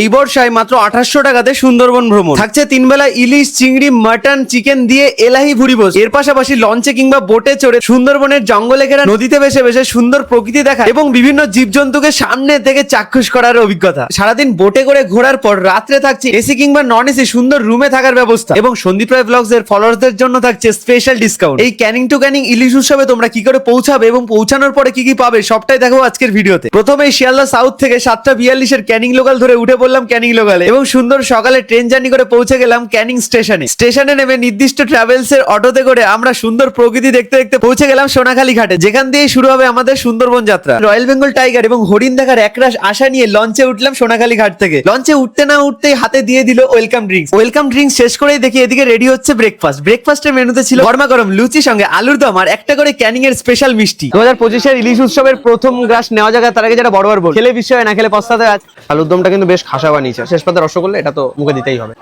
এই বর্ষায় মাত্র আঠাশশো টাকাতে সুন্দরবন ভ্রমণ। থাকছে তিন বেলা ইলিশ, চিংড়ি, মাটন, চিকেন দিয়ে এলাহি ভুরিভোজ এর পাশাপাশি লঞ্চে কিংবা বোটে চড়ে সুন্দরবনের জঙ্গলে ঘেরা নদীতে বেসে বেসে সুন্দর প্রকৃতি দেখা এবং বিভিন্ন জীবজন্তুকে সামনে থেকে চাক্ষুষ করার অভিজ্ঞতা। সারাদিন বোটে করে ঘোরার পর রাত্রে থাকছে এসি কিংবা নন এসি সুন্দর রুমে থাকার ব্যবস্থা। এবং সন্দীপ রায় ব্লগস এর ফলোয়ারদের জন্য থাকছে স্পেশাল ডিসকাউন্ট এই ক্যানিং টু ক্যানিং ইলিশ উৎসবে তোমরা কি করে পৌঁছাবে এবং পৌঁছানোর পরে কি কি পাবে, সবটাই দেখো আজকের ভিডিওতে। প্রথমে শিয়ালদা সাউথ থেকে সাতটা বিয়াল্লিশের ক্যানিং লোকাল ধরে উঠে পড়লাম ক্যানিং লোকালে। এবং সুন্দর সকালে ট্রেন জার্নি করে পৌঁছে গেলাম ক্যানিং স্টেশনে। স্টেশনে নেমে নির্দিষ্ট ট্রাভেলস এর অটোতে করে আমরা সুন্দর প্রকৃতি দেখতে দেখতে পৌঁছে গেলাম সোনাখালী ঘাটে। যেখান দিয়ে শুরু হবে আমাদের সুন্দরবন যাত্রা। রয়্যাল বেঙ্গল টাইগার এবং হরিণ দেখার একরাশ আশা নিয়ে লঞ্চে উঠলাম সোনাখালী ঘাট থেকে। লঞ্চে উঠতে না উঠতেই হাতে দিয়ে দিল ওয়েলকাম ড্রিঙ্কস। ওয়েলকাম ড্রিঙ্কস শেষ করেই দেখি এদিকে রেডি হচ্ছে ব্রেকফাস্ট। ব্রেকফাস্টের মেনুতে ছিল গরমা গরম লুচি সঙ্গে আলুর দম আর একটা করে ক্যানিং এর স্পেশাল মিষ্টি। দু হাজার পঁচিশের ইলিশ উৎসবের প্রথম গ্রাস নেওয়া জায়গা তার আগে যেটা বড়বার বল। খেলে বিষয়, না খেলে পস্তাতে আলুর দমটা কিন্তু বেশ খাসা বানিয়েছে শেষ পাতে রসগোল্লা এটা তো মুখে দিতেই হবে।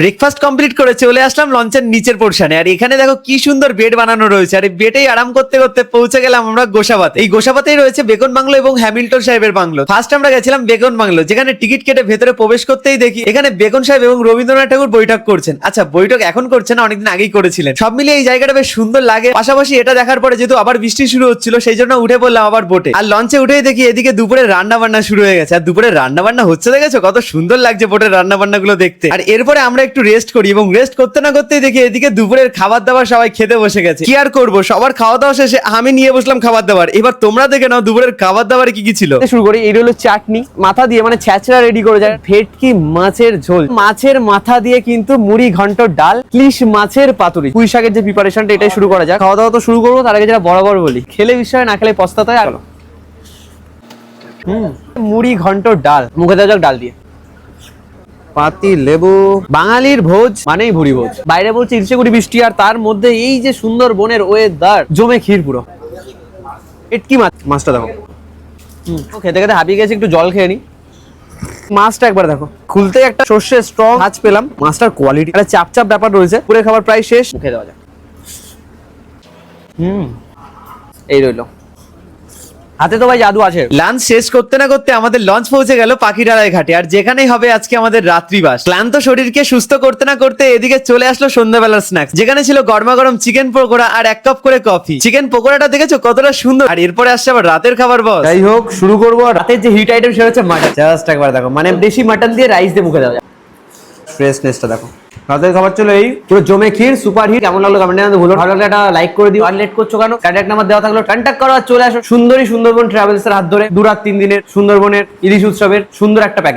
ব্রেকফাস্ট কমপ্লিট করে চলে আসলাম লঞ্চের নিচের পোর্শনে আর এখানে দেখো কি সুন্দর বেড বানানো রয়েছে। আর বেডেই আরাম করতে করতে পৌঁছে গেলাম আমরা গোসাবাত। এই গোসাবাতেই রয়েছে বেকন বাংলো এবং হ্যামিল্টন সাহেবের বাংলো। ফার্স্ট আমরা গেছিলাম বেকন বাংলো, যেখানে টিকিট কেটে ভেতরে প্রবেশ করতেই দেখি এখানে বেকন সাহেব এবং রবীন্দ্রনাথ ঠাকুর বৈঠক করছেন। আচ্ছা বৈঠক এখন করছেন অনেকদিন আগেই করেছিলেন। সব মিলিয়ে এই জায়গাটা বেশ সুন্দর লাগে। পাশাপাশি এটা দেখার পরে যেহেতু আবার বৃষ্টি শুরু হচ্ছিল, সেই জন্য উঠে পড়লাম আবার বোটে আর লঞ্চে উঠেই দেখি এদিকে দুপুরে রান্না বান্না শুরু হয়ে গেছে। আর দুপুরে রান্না বান্না হচ্ছে দেখেছ? কত সুন্দর লাগছে বোটের রান্না বান্না গুলো দেখতে। আর এরপরে আমরা একটু রেস্ট করি এবং রেস্ট করতে না করতেই দেখি এদিকে দুপুরের খাবার দাবার সবাই খেতে বসে গেছে। কি আর করব? সবার খাওয়া দাওয়া শেষে আমি নিয়ে বসলাম খাবার দাবার। এবার তোমরা দেখে নাও দুপুরের খাবার দাবারে কি কি ছিল। শুরু করি এই হলো চাটনি। মাথা দিয়ে মানে ছ্যাচড়া রেডি করে যায়। ভেটকি মাছের ঝোল। মাছের মাথা দিয়ে কিন্তু মুড়ি ঘন্ট ডাল ক্লিশ মাছের পাতুরি। পুঁই শাকের যে প্রিপারেশনটা এটাই শুরু করা যায় খাওয়া দাওয়া তো শুরু করব তার আগে যেটা বরাবর বলি। খেলে বিষয় না খেলে পস্তাতে আর হুম। মুড়ি ঘন্ট ডাল। মুখে দেওয়া যাক ডাল দিয়ে। পাতি, লেবু। বাঙালির ভোজ মানেই ভুরি ভোজ। বাইরে বলছে ইলশেগুড়ি বৃষ্টি আর তার মধ্যে এই যে সুন্দর বনের ওয়েদার জমে ক্ষীর পুরো। এটকি মাছ, মাছটা দেখো। খেতে খেতে হাঁপিয়ে গেছে, একটু জল খেয়ে নি। মাছটা একবার দেখো। খুলতে একটা সর্ষে স্ট্রং মাছ পেলাম। মাছটার কোয়ালিটি একটা চাপ চাপ ব্যাপার রয়েছে। পুরো খাবার প্রায় শেষ। মুখে দেওয়া যায় হুম, এই রইল। হাতে তো ভাই জাদু আছে। লাঞ্চ শেষ করতে না করতে আমাদের লঞ্চ পৌঁছে গেল পাখিরালয় ঘাটে। আর যেখানেই হবে আজকে আমাদের রাত্রিবাস। ক্লান্ত শরীরকে সুস্থ করতে না করতে এদিকে চলে আসলো সন্ধ্যাবেলার স্ন্যাক্স যেখানে ছিল গরমা গরম চিকেন পকোড়া আর এক কাপ করে কফি চিকেন পকোড়াটা দেখেছ? কতটা সুন্দর। আর এরপরে আসছে আবার রাতের খাবার বস যাই হোক শুরু করব। রাতের যে হিট আইটেম সেটা হচ্ছে মাটন জাস্ট একবার দেখো। মানে বেশি মাটন দিয়ে রাইস দিয়ে মুখে দেওয়া যায়। ফ্রেশনেসটা দেখো। রাতের খাবার চলো এই। পুরো জমে ক্ষীর সুপার হিট কেমন লাগল কমেন্টে জানাতে ভুলো। ভালো লাগলে একটা লাইক করে দিও। আর লেট করছ কেন? কন্ট্যাক্ট নাম্বার দেওয়া থাকল। কন্ট্যাক্ট করো আর চলে আসো সুন্দরী সুন্দরবন ট্রাভেলস এর হাত ধরে। দু রাত তিন দিনের সুন্দরবনের ইলিশ উৎসবের সুন্দর একটা প্যাকেজ